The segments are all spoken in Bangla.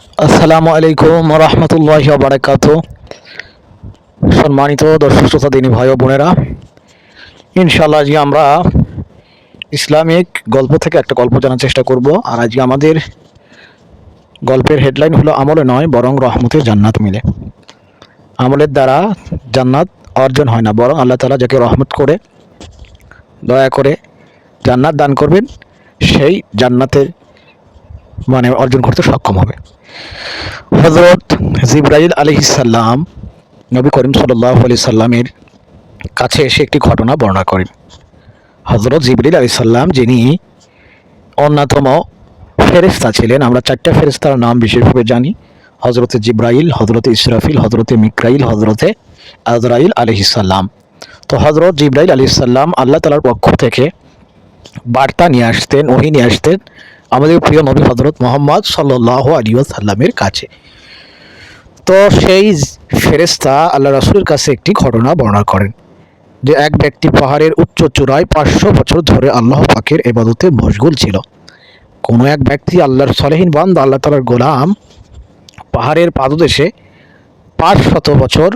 আসসালামু আলাইকুম রহমতুল্লাহ বারাকাত সম্মানিত দর্শক শ্রোতা, দিনী ভাই ও বোনেরা ইনশাল্লাহ আজকে আমরা ইসলামিক গল্প থেকে একটা গল্প জানার চেষ্টা করব। আর আজকে আমাদের গল্পের হেডলাইন হলো আমলে নয়, বরং রহমতের জান্নাত মিলে। আমলের দ্বারা জান্নাত অর্জন হয় না, বরং আল্লাহ তালা যাকে রহমত করে, দয়া করে জান্নাত দান করবেন, সেই জান্নাতের মানে অর্জন করতে সক্ষম হবে। হজরত জিব্রাইল আলহিসাল্লাম নবী করিম সাল্লাহ সাল্লামের কাছে এসে একটি ঘটনা বর্ণনা করেন। হজরত জিবরিল আলি সাল্লাম যিনি অন্যতম ফেরেস্তা ছিলেন, আমরা চারটা ফেরিস্তার নাম বিশেষভাবে জানি। হজরতে জিব্রাইল হজরতে ইসরাফিল হজরতে মিক্রাইল হজরতে আজরাইল আলহিসাল্লাম তো হজরত জিব্রাইল আলহিসাল্লাম আল্লাহ তালার পক্ষ থেকে বার্তা নিয়ে আসতেন, ওহি নিয়ে আসতেন আমাদের প্রিয় নবী হজরত মোহাম্মদ সাল্লাহ আলী সাল্লামের কাছে। তো সেই ফেরেস্তা আল্লাহ রাসুলের কাছে একটি ঘটনা বর্ণনা করেন, যে এক ব্যক্তি পাহাড়ের উচ্চ চূড়ায় পাঁচশো বছর ধরে আল্লাহ পাকের এবাদতে মশগুল ছিল। কোনো এক ব্যক্তি আল্লাহর সলেহীন বান্ধ আল্লাহ তালার গোলাম, পাহাড়ের পাদদেশে পাঁচ শত বছর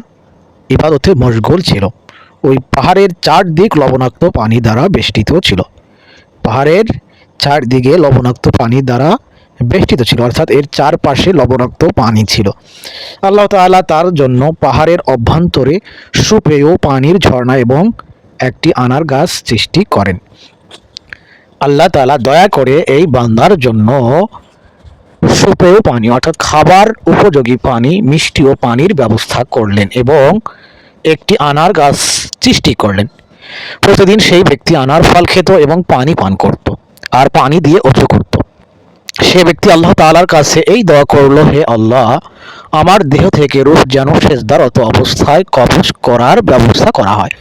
ইবাদতে মশগুল ছিল। ওই পাহাড়ের চারদিক লবণাক্ত পানি দ্বারা বেষ্টিত ছিল। পাহাড়ের চারদিকে লবণাক্ত পানি দ্বারা বেষ্টিত ছিল, অর্থাৎ এর চারপাশে লবণাক্ত পানি ছিল। আল্লাহ তাআলা তার জন্য পাহাড়ের অভ্যন্তরে সুপেয় পানির ঝর্ণা এবং একটি আনার গাছ সৃষ্টি করেন। আল্লাহ তাআলা দয়া করে এই বান্দার জন্য সুপেয় পানি, অর্থাৎ খাবার উপযোগী পানি মিষ্টি ও পানির ব্যবস্থা করলেন এবং একটি আনার গাছ সৃষ্টি করলেন। প্রতিদিন সেই ব্যক্তি আনার ফল খেত এবং পানি পান করত। আর পানি দিয়ে অজু করত। সে ব্যক্তি আল্লাহ তালার কাছে এই দোয়া করল, হে আল্লাহ, আমার দেহ থেকে রূহ যেন সেজদারত অবস্থায় কবজ করার ব্যবস্থা করা হয়।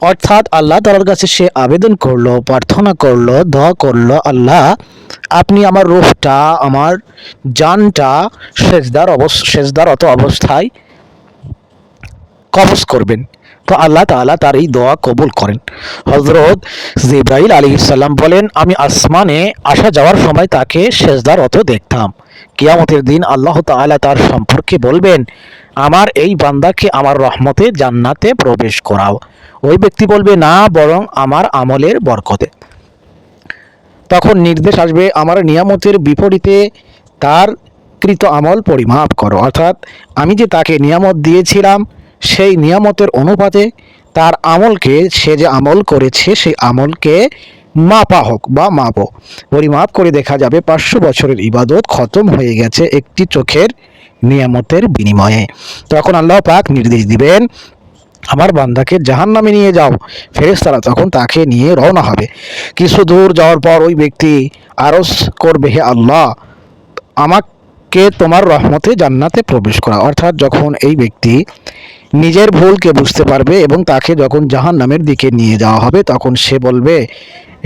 অর্থাৎ আল্লাহ তালার কাছে সে আবেদন করল, প্রার্থনা করল, দোয়া করল, আল্লাহ, আপনি আমার রূহটা আমার জানটা সেজদার অবস সেজদারত অবস্থায় কবজ করবেন। তো আল্লাহ তালা তার এই দোয়া কবুল করেন। হজরত জিব্রাইল আলী ইসাল্লাম বলেন, আমি আসমানে আসা যাওয়ার সময় তাকে সেজদার অত দেখতাম। কিয়ামতের দিন আল্লাহ তাআলা তার সম্পর্কে বলবেন, আমার এই বান্দাকে আমার রহমতে জান্নাতে প্রবেশ করাও। ওই ব্যক্তি বলবে, না, বরং আমার আমলের বরকতে। তখন নির্দেশ আসবে, আমার নিয়ামতের বিপরীতে তার কৃত আমল পরিমাপ করো। অর্থাৎ, আমি যে তাকে নিয়ামত দিয়েছিলাম সেই নিয়ামতের অনুপাতে তার আমলকে সে যে আমল করেছে, সেই আমলকে মাপা হোক বা মাপো। পরিমাপ করে দেখা যাবে পাঁচশো বছরের ইবাদত খতম হয়ে গেছে একটি চোখের নিয়ামতের বিনিময়ে। তখন আল্লাহ পাক নির্দেশ দিবেন, আমার বান্দাকে জাহান নামে নিয়ে যাও। ফেরেশতারা তখন তাকে নিয়ে রওনা হবে। কিছু দূর যাওয়ার পর ওই ব্যক্তি আরস করবে, হে আল্লাহ, আমাকে তোমার রহমতে জান্নাতে প্রবেশ করা। অর্থাৎ যখন এই ব্যক্তি নিজের ভুলকে বুঝতে পারবে এবং তাকে যখন জাহান নামের দিকে নিয়ে যাওয়া হবে, তখন সে বলবে,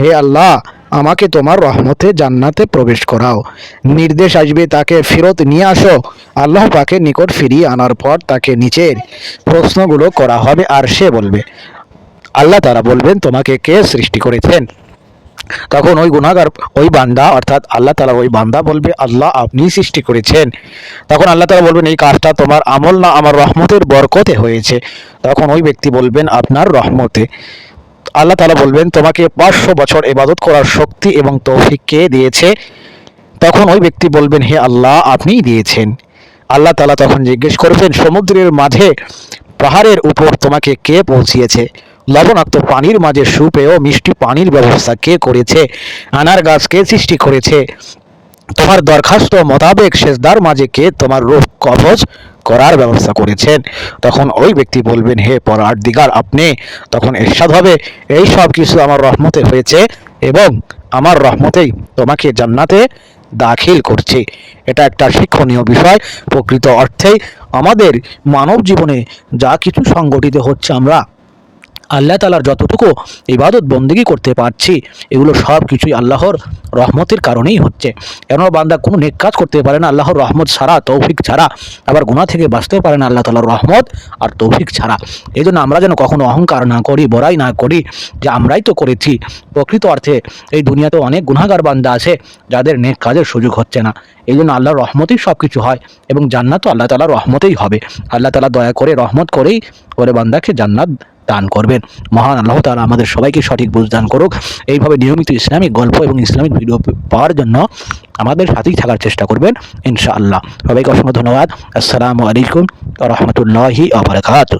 হে আল্লাহ, আমাকে তোমার রহমতে জান্নাতে প্রবেশ করাও। নির্দেশ আসবে তাকে, ফেরত নিয়ে আসো। আল্লাহ পাকে নিকট ফিরিয়ে আনার পর তাকে নিচের প্রশ্নগুলো করা হবে। আর সে বলবে, আল্লাহ তারা বলবেন, তোমাকে কে সৃষ্টি করেছেন? তখন ওই গুণাগার ওই বান্দা, অর্থাৎ আল্লাহ তালা ওই বান্দা বলবে, আল্লাহ, আপনি সৃষ্টি করেছেন। তখন আল্লাহ তালা বলবেন, এই কাজটা তোমার আমল না, আমার রহমতের বরকতে হয়েছে। তখন ওই ব্যক্তি বলবেন, আপনার রহমতে। আল্লাহ তালা বলবেন, তোমাকে পাঁচশো বছর এবাদত করার শক্তি এবং তৌফিক কে দিয়েছে? তখন ওই ব্যক্তি বলবেন, হে আল্লাহ, আপনিই দিয়েছেন। আল্লাহ তালা তখন জিজ্ঞেস করবেন, সমুদ্রের মাঝে পাহাড়ের উপর তোমাকে কে পৌঁছিয়েছে? লবণাক্ত পানির মাঝে সুপেয় মিষ্টি পানির ব্যবস্থা কে করেছে? আনার গাছ কে সৃষ্টি করেছে? তোমার দরখাস্ত মোতাবেক শেষদার মাঝে কে তোমার রূপ কবজ করার ব্যবস্থা করেছেন? তখন ওই ব্যক্তি বলবেন, হে পরার দিগার আপনি তখন এরশাদ হবে। এই সব কিছু আমার রহমতে হয়েছে এবং আমার রহমতেই তোমাকে জান্নাতে দাখিল করছে। এটা একটা শিক্ষণীয় বিষয়। প্রকৃত অর্থেই আমাদের মানব জীবনে যা কিছু সংগঠিত হচ্ছে আমরা আল্লাহ তালার যতটুকু ইবাদত বন্দিগি করতে পারছি, এগুলো সব কিছুই আল্লাহর রহমতের কারণেই হচ্ছে। কেননা বান্দা কোনো নেক কাজ করতে পারে না, আল্লাহর রহমত ছাড়া, তৌফিক ছাড়া, আবার গুণা থেকে বাঁচতেও পারে না আল্লাহ তালার রহমত আর তৌফিক ছাড়া। এই জন্য আমরা যেন কখনো অহংকার না করি, বড়াই না করি, যে আমরাই তো করেছি। প্রকৃত অর্থে এই দুনিয়াতে অনেক গুণাগার বান্দা আছে, যাদের নেক কাজের সুযোগ হচ্ছে না। এই জন্য আল্লাহর রহমতেই সব কিছু হয় এবং জান্নাতও আল্লাহ তালার রহমতেই হবে। আল্লাহ তালা দয়া করে রহমত করেই ওরে বান্দাকে জান্নাত দান করবেন। মহান আল্লাহ তালা আমাদের সবাইকে সঠিক বুঝ দান করুক। এইভাবে নিয়মিত ইসলামিক গল্প এবং ইসলামিক ভিডিও পাওয়ার জন্য আমাদের সাথেই থাকার চেষ্টা করবেন, ইনশাআল্লাহ। সবাইকে অসংখ্য ধন্যবাদ। আসসালামু আলাইকুম রহমতুল্লাহি আবরকাত